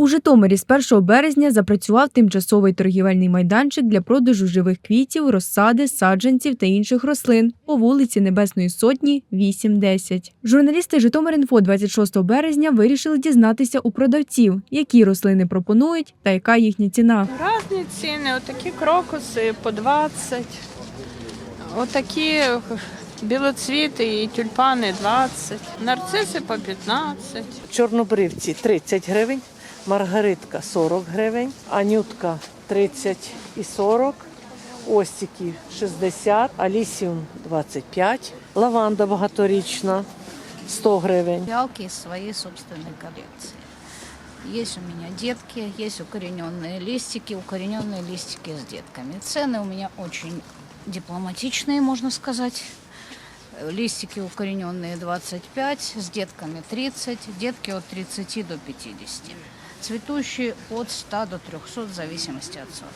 У Житомирі з 1 березня запрацював тимчасовий торгівельний майданчик для продажу живих квітів, розсади, саджанців та інших рослин по вулиці Небесної Сотні 8-10. Журналісти Житомир.Інфо 26 березня вирішили дізнатися у продавців, які рослини пропонують та яка їхня ціна. Разні ціни, отакі крокуси по 20, отакі білоцвіти і тюльпани 20, нарциси по 15. Чорнобривці 30 гривень, маргаритка 40 гривень, анютка 30 і 40, остики 60, алісіум 25, лаванда багаторічна 100 гривень. Фиалки из своей собственной коллекции. Есть у меня детки, есть укорененные листики, укорененные листики с детками. Цены у меня очень дипломатичные, можно сказать. Э, Листики укорененные 25, с детками 30, детки от 30 до 50. Цветущие от 100 до 300 в зависимости от сорта.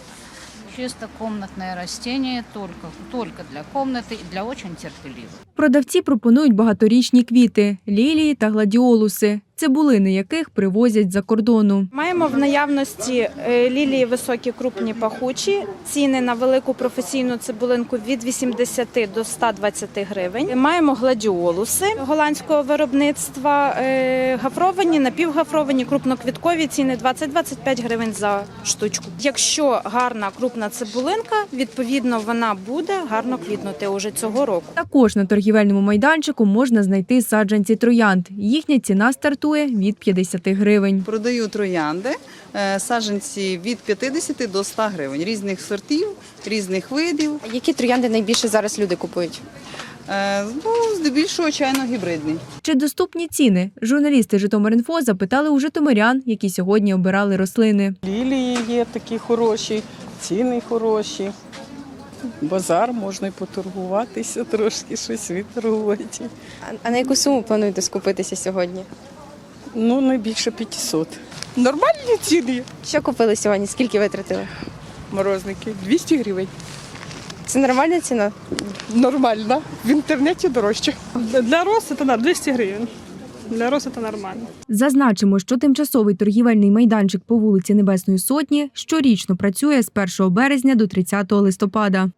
Чисто комнатное растение, только, только для комнаты и для очень терпеливых. Продавці пропонують багаторічні квіти, лілії та гладіолуси, цибулини яких привозять за кордону. Маємо в наявності е, лілії високі, крупні, пахучі. Ціни на велику професійну цибулинку від 80 до 120 гривень. Маємо гладіолуси голландського виробництва, е, гафровані, напівгафровані, крупноквіткові ціни 20-25 гривень за штучку. Якщо гарна крупна цибулинка, відповідно вона буде гарно квітнути уже цього року. Також на торгівельному майданчику можна знайти саджанці троянд. Їхня ціна стартує від 50 гривень. Продаю троянди, е, саджанці від 50 до 100 гривень, різних сортів, різних видів. Які троянди найбільше зараз люди купують? Е, Ну, здебільшого чайно гібридний. Чи доступні ціни? Журналісти Житомир.Інфо запитали у житомирян, які сьогодні обирали рослини. Лілії є такі хороші, ціни хороші. Базар можна й поторгуватися, трошки щось відторгувати. А- А на яку суму плануєте скупитися сьогодні? Ну, найбільше 500. Нормальні ціни. Що купили сьогодні? Скільки витратили? Морозники 200 гривень. Це нормальна ціна? Нормально. В інтернеті дорожче. Для роси то на 200 гривень. Для росу то нормально. Зазначимо, що тимчасовий торгівельний майданчик по вулиці Небесної Сотні щорічно працює з 1 березня до 30 листопада.